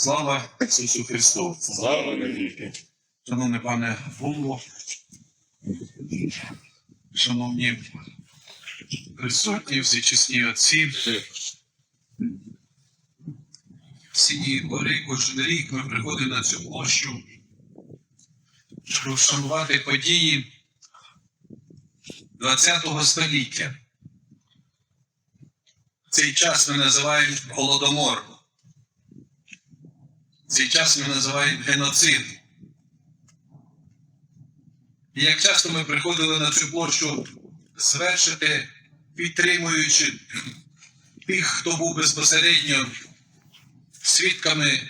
Слава Ісусу Христу! Слава навіки! Шановний пане голово, шановні присутні, всі чесні отці, всі гори кожен рік ми приходимо на цю площу, щоб вшанувати події ХХ століття. Цей час ми називаємо Голодомор. Цей час ми називаємо геноцид. І як часто ми приходили на цю площу звершити, підтримуючи тих, хто був безпосередньо свідками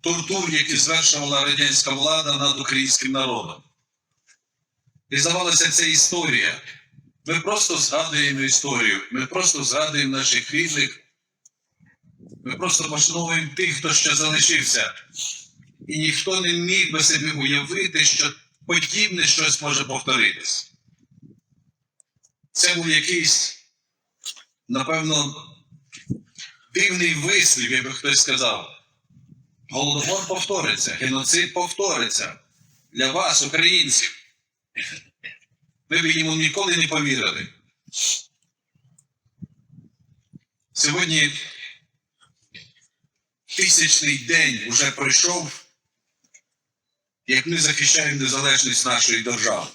тортур, які звершувала радянська влада над українським народом. І здавалося, це історія. Ми просто згадуємо історію, ми просто згадуємо наших рідних, ми просто пошановуємо тих, хто ще залишився. І ніхто не міг би собі уявити, що подібне щось може повторитись. Це був якийсь, напевно, дивний вислів, якби хтось сказав. Голодомор повториться, геноцид повториться для вас, українців. Ви б йому ніколи не повірили. Сьогодні тисячний день вже пройшов, як ми захищаємо незалежність нашої держави.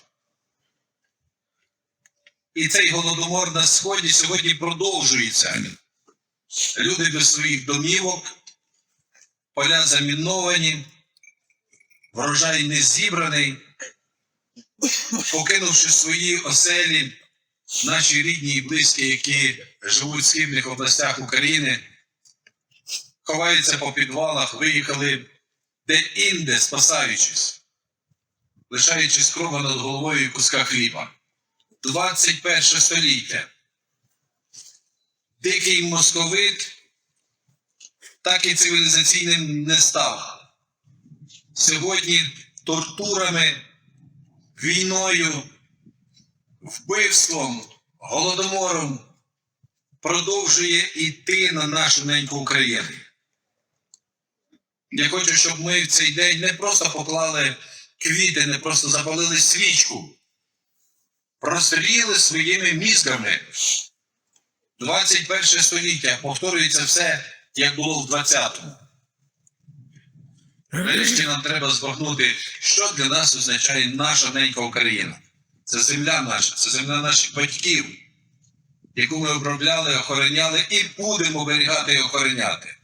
І цей голодомор на сході сьогодні продовжується. Люди без своїх домівок, поля заміновані, врожай не зібраний, покинувши свої оселі, наші рідні і близькі, які живуть в східних областях України, ховаються по підвалах, виїхали де-інде, спасаючись, лишаючись крова над головою і куска хліба. 21 століття. Дикий московит так і цивілізаційним не став. Сьогодні тортурами, війною, вбивством, голодомором продовжує йти на нашу неньку Україну. Я хочу, щоб ми в цей день не просто поклали квіти, не просто запалили свічку, простріли своїми мізками. 21 століття повторюється все, як було в 20-му. Нарешті нам треба збагнути, що для нас означає наша ненька Україна. Це земля наша, це земля наших батьків, яку ми обробляли, охороняли і будемо оберігати і охороняти.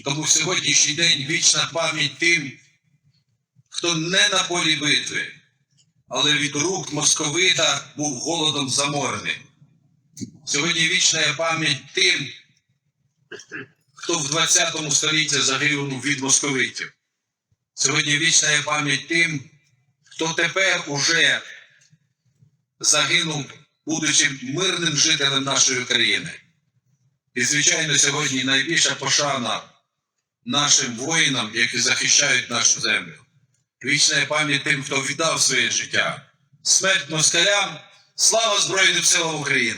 Тому в сьогоднішній день вічна пам'ять тим, хто не на полі битви, але від рук московита був голодом заморений. Сьогодні вічна пам'ять тим, хто в 20 столітті загинув від московитів. Сьогодні вічна пам'ять тим, хто тепер уже загинув, будучи мирним жителем нашої країни. І, звичайно, сьогодні найбільша пошана нашим воїнам, які захищають нашу землю. Вічна пам'ять тим, хто віддав своє життя. Смерть москалям, слава Збройним силам України!